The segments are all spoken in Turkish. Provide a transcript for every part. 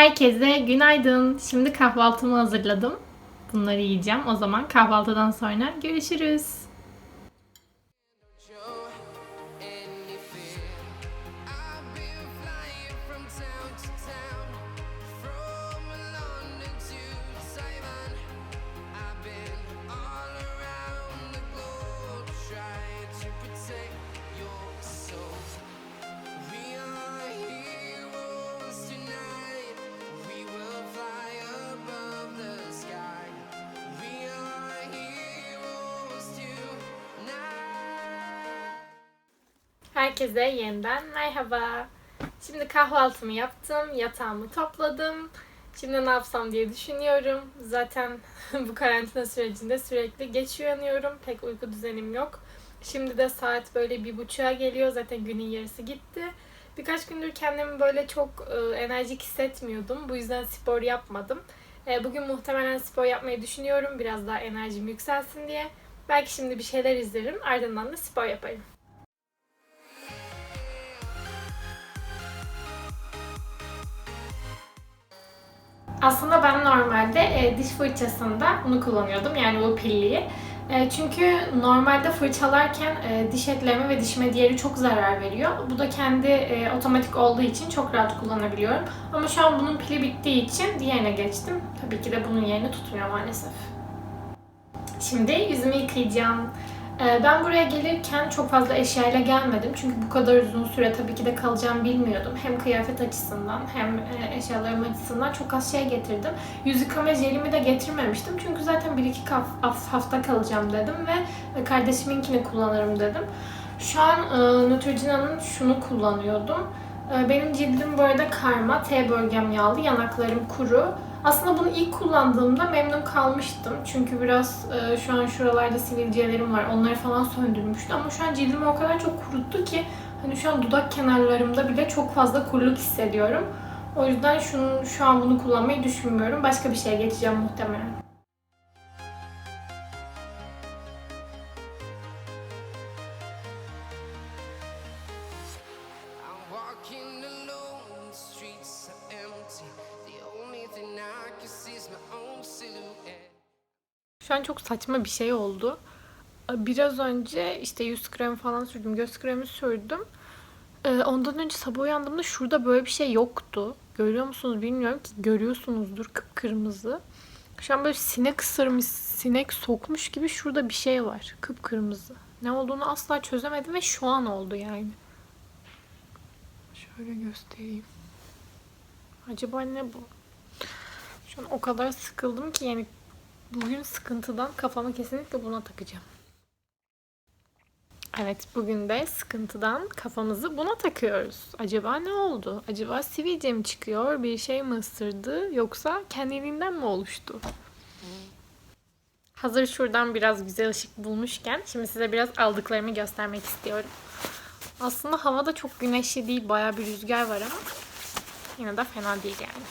Herkese günaydın. Şimdi kahvaltımı hazırladım. Bunları yiyeceğim. O zaman kahvaltıdan sonra görüşürüz. Herkese yeniden merhaba. Şimdi kahvaltımı yaptım, yatağımı topladım. Şimdi ne yapsam diye düşünüyorum. Zaten bu karantina sürecinde sürekli geç uyanıyorum. Pek uyku düzenim yok. Şimdi de saat böyle bir buçuğa geliyor. Zaten günün yarısı gitti. Birkaç gündür kendimi böyle çok e, enerjik hissetmiyordum. Bu yüzden spor yapmadım. E, bugün muhtemelen spor yapmayı düşünüyorum. Biraz daha enerjim yükselsin diye. Belki şimdi bir şeyler izlerim. Ardından da spor yaparım. Aslında ben normalde e, diş fırçasında bunu kullanıyordum. Yani bu pilliyi. E, çünkü normalde fırçalarken e, diş etlerime ve dişime diğeri çok zarar veriyor. Bu da kendi e, otomatik olduğu için çok rahat kullanabiliyorum. Ama şu an bunun pili bittiği için diğerine geçtim. Tabii ki de bunun yerini tutmuyor maalesef. Şimdi yüzümü yıkayacağım. Ee, Ben buraya gelirken çok fazla eşyayla gelmedim. Çünkü bu kadar uzun süre tabii ki de kalacağım bilmiyordum. Hem kıyafet açısından hem e, eşyalarım açısından çok az şey getirdim. Yüz yıkama jelimi de getirmemiştim. Çünkü zaten 1-2 haf- haf- hafta kalacağım dedim ve kardeşiminkini kullanırım dedim. Şu an e, Neutrogena'nın şunu kullanıyordum. E, Benim cildim bu arada karma, T bölgem yağlı, yanaklarım kuru. Aslında bunu ilk kullandığımda memnun kalmıştım. Çünkü biraz e, şu an şuralarda sivilcelerim var. Onları falan söndürmüştü. Ama şu an cildimi o kadar çok kuruttu ki hani şu an dudak kenarlarımda bile çok fazla kuruluk hissediyorum. O yüzden şunu, şu an bunu kullanmayı düşünmüyorum. Başka bir şeye geçeceğim muhtemelen. Şu an çok saçma bir şey oldu. Biraz önce işte yüz kremi falan sürdüm. Göz kremi sürdüm. Ee, Ondan önce sabah uyandığımda şurada böyle bir şey yoktu. Görüyor musunuz bilmiyorum ki görüyorsunuzdur kıpkırmızı. Şu an böyle sinek ısırmış, sinek sokmuş gibi şurada bir şey var. Kıpkırmızı. Ne olduğunu asla çözemedim ve şu an oldu yani. Şöyle göstereyim. Acaba ne bu? Şu an o kadar sıkıldım ki yani Bugün sıkıntıdan kafamı kesinlikle buna takacağım. Evet, bugün de sıkıntıdan kafamızı buna takıyoruz. Acaba ne oldu? Acaba sivilce mi çıkıyor? Bir şey mi ısırdı? Yoksa kendiliğinden mi oluştu? Hazır şuradan biraz güzel ışık bulmuşken şimdi size biraz aldıklarımı göstermek istiyorum. Aslında hava da çok güneşli değil. Bayağı bir rüzgar var ama yine de fena değil yani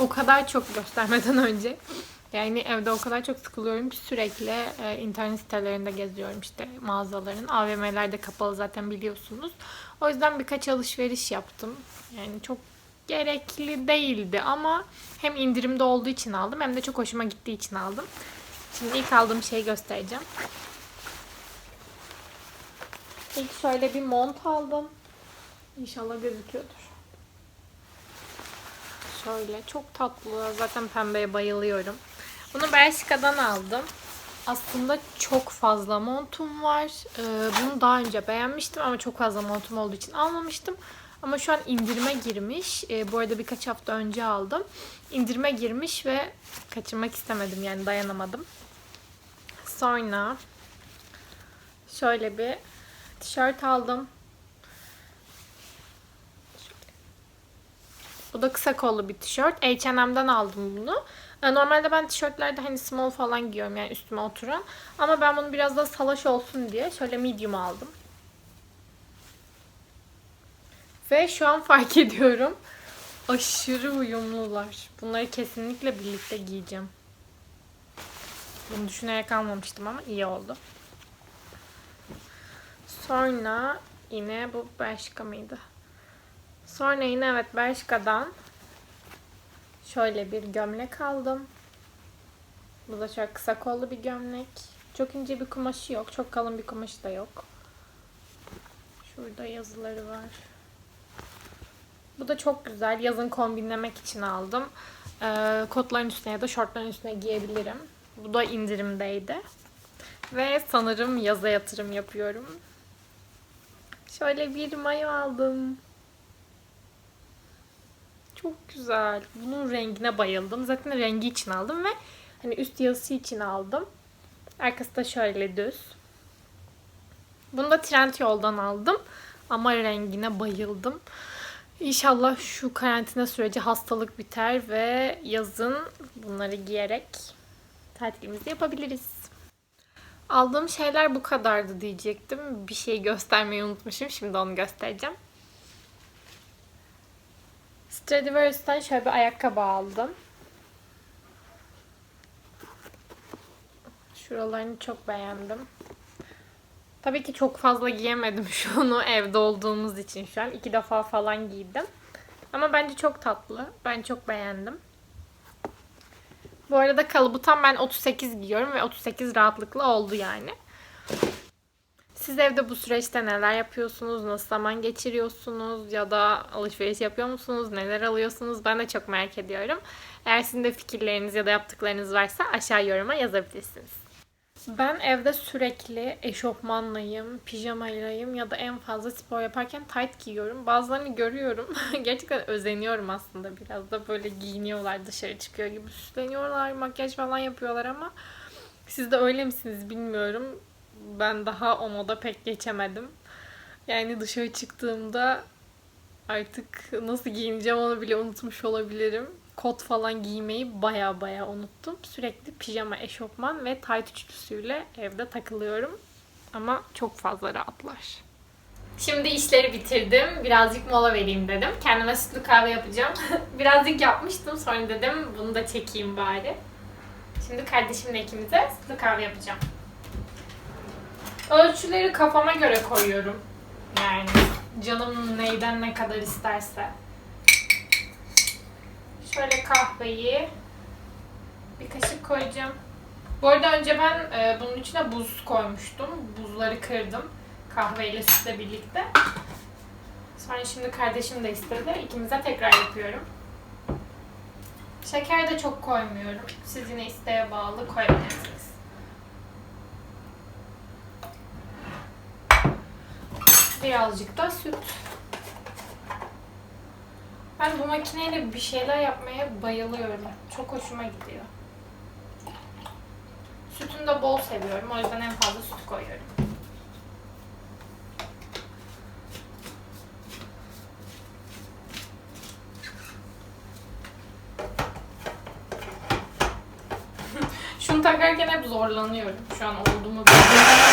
o kadar çok göstermeden önce yani evde o kadar çok sıkılıyorum ki sürekli e, internet sitelerinde geziyorum işte mağazaların. AVM'ler de kapalı zaten biliyorsunuz. O yüzden birkaç alışveriş yaptım. Yani çok gerekli değildi ama hem indirimde olduğu için aldım hem de çok hoşuma gittiği için aldım. Şimdi ilk aldığım şeyi göstereceğim. İlk şöyle bir mont aldım. İnşallah gözüküyordur. Şöyle çok tatlı. Zaten pembeye bayılıyorum. Bunu Bershka'dan aldım. Aslında çok fazla montum var. Ee, bunu daha önce beğenmiştim ama çok fazla montum olduğu için almamıştım. Ama şu an indirime girmiş. Ee, bu arada birkaç hafta önce aldım. İndirime girmiş ve kaçırmak istemedim yani dayanamadım. Sonra şöyle bir tişört aldım. Bu da kısa kollu bir tişört. H&M'den aldım bunu. E, Normalde ben tişörtlerde hani small falan giyiyorum yani üstüme oturan. Ama ben bunu biraz daha salaş olsun diye şöyle medium aldım. Ve şu an fark ediyorum. Aşırı uyumlular. Bunları kesinlikle birlikte giyeceğim. Bunu düşünerek almamıştım ama iyi oldu. Sonra yine bu başka mıydı? Sonra yine evet Bershka'dan şöyle bir gömlek aldım. Bu da şöyle kısa kollu bir gömlek. Çok ince bir kumaşı yok. Çok kalın bir kumaşı da yok. Şurada yazıları var. Bu da çok güzel. Yazın kombinlemek için aldım. Ee, kotların üstüne ya da şortların üstüne giyebilirim. Bu da indirimdeydi. Ve sanırım yaza yatırım yapıyorum. Şöyle bir mayo aldım. Çok güzel. Bunun rengine bayıldım. Zaten rengi için aldım ve hani üst yazısı için aldım. Arkası da şöyle düz. Bunu da Trendyol'dan aldım. Ama rengine bayıldım. İnşallah şu karantina süreci hastalık biter ve yazın bunları giyerek tatilimizi yapabiliriz. Aldığım şeyler bu kadardı diyecektim. Bir şey göstermeyi unutmuşum. Şimdi onu göstereceğim. Stradivarius'tan şöyle bir ayakkabı aldım. Şuralarını çok beğendim. Tabii ki çok fazla giyemedim şunu evde olduğumuz için şu an. iki defa falan giydim. Ama bence çok tatlı. Ben çok beğendim. Bu arada kalıbı tam ben 38 giyiyorum ve 38 rahatlıkla oldu yani. Siz evde bu süreçte neler yapıyorsunuz? Nasıl zaman geçiriyorsunuz? Ya da alışveriş yapıyor musunuz? Neler alıyorsunuz? Ben de çok merak ediyorum. Eğer sizin de fikirleriniz ya da yaptıklarınız varsa aşağı yoruma yazabilirsiniz. Ben evde sürekli eşofmanlayım, pijamaylayım ya da en fazla spor yaparken tight giyiyorum. Bazılarını görüyorum. Gerçekten özeniyorum aslında biraz da böyle giyiniyorlar dışarı çıkıyor gibi süsleniyorlar, makyaj falan yapıyorlar ama siz de öyle misiniz bilmiyorum. Ben daha o moda pek geçemedim. Yani dışarı çıktığımda artık nasıl giyineceğim onu bile unutmuş olabilirim. Kot falan giymeyi baya baya unuttum. Sürekli pijama, eşofman ve tayt üçlüsüyle evde takılıyorum. Ama çok fazla rahatlar. Şimdi işleri bitirdim. Birazcık mola vereyim dedim. Kendime sütlü kahve yapacağım. Birazcık yapmıştım. Sonra dedim bunu da çekeyim bari. Şimdi kardeşimle ikimize sütlü kahve yapacağım. Ölçüleri kafama göre koyuyorum. Yani canım neyden ne kadar isterse. Şöyle kahveyi bir kaşık koyacağım. Bu arada önce ben e, bunun içine buz koymuştum. Buzları kırdım kahveyle sütle birlikte. Sonra şimdi kardeşim de istedi. İkimize tekrar yapıyorum. Şeker de çok koymuyorum. Siz yine isteğe bağlı koyabilirsiniz. Birazcık da süt. Ben bu makineyle bir şeyler yapmaya bayılıyorum. Çok hoşuma gidiyor. Sütünü de bol seviyorum. O yüzden en fazla süt koyuyorum. Şunu takarken hep zorlanıyorum. Şu an oldu mu bilmiyorum.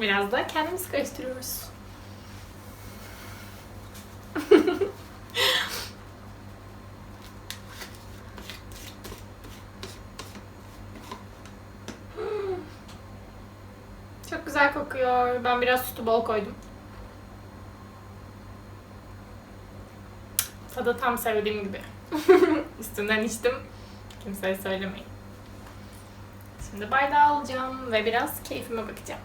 Biraz da kendimiz karıştırıyoruz. Çok güzel kokuyor. Ben biraz sütü bol koydum. Tadı tam sevdiğim gibi. Üstünden içtim. Kimseye söylemeyin. Şimdi bardağı alacağım ve biraz keyfime bakacağım.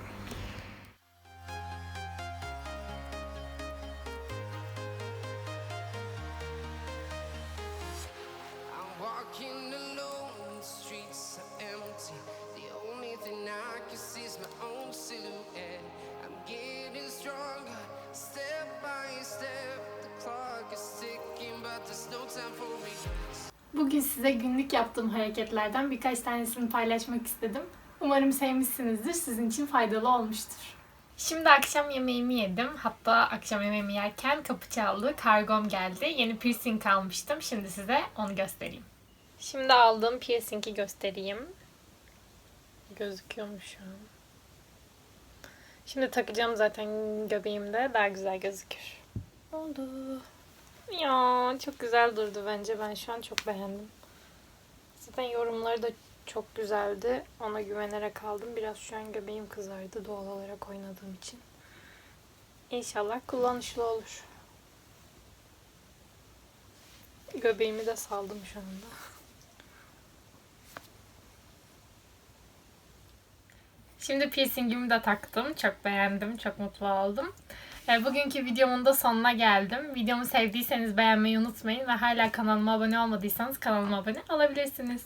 Bugün size günlük yaptığım hareketlerden birkaç tanesini paylaşmak istedim. Umarım sevmişsinizdir. Sizin için faydalı olmuştur. Şimdi akşam yemeğimi yedim. Hatta akşam yemeğimi yerken kapı çaldı. Kargom geldi. Yeni piercing almıştım. Şimdi size onu göstereyim. Şimdi aldığım piercingi göstereyim. Gözüküyormuş şu an. Şimdi takacağım zaten göbeğimde. Daha güzel gözükür. Oldu. Ya çok güzel durdu bence. Ben şu an çok beğendim. Zaten yorumları da çok güzeldi. Ona güvenerek aldım. Biraz şu an göbeğim kızardı doğal olarak oynadığım için. İnşallah kullanışlı olur. Göbeğimi de saldım şu anda. Şimdi piercingimi de taktım. Çok beğendim. Çok mutlu oldum. E, Bugünkü videomun da sonuna geldim. Videomu sevdiyseniz beğenmeyi unutmayın ve hala kanalıma abone olmadıysanız kanalıma abone olabilirsiniz.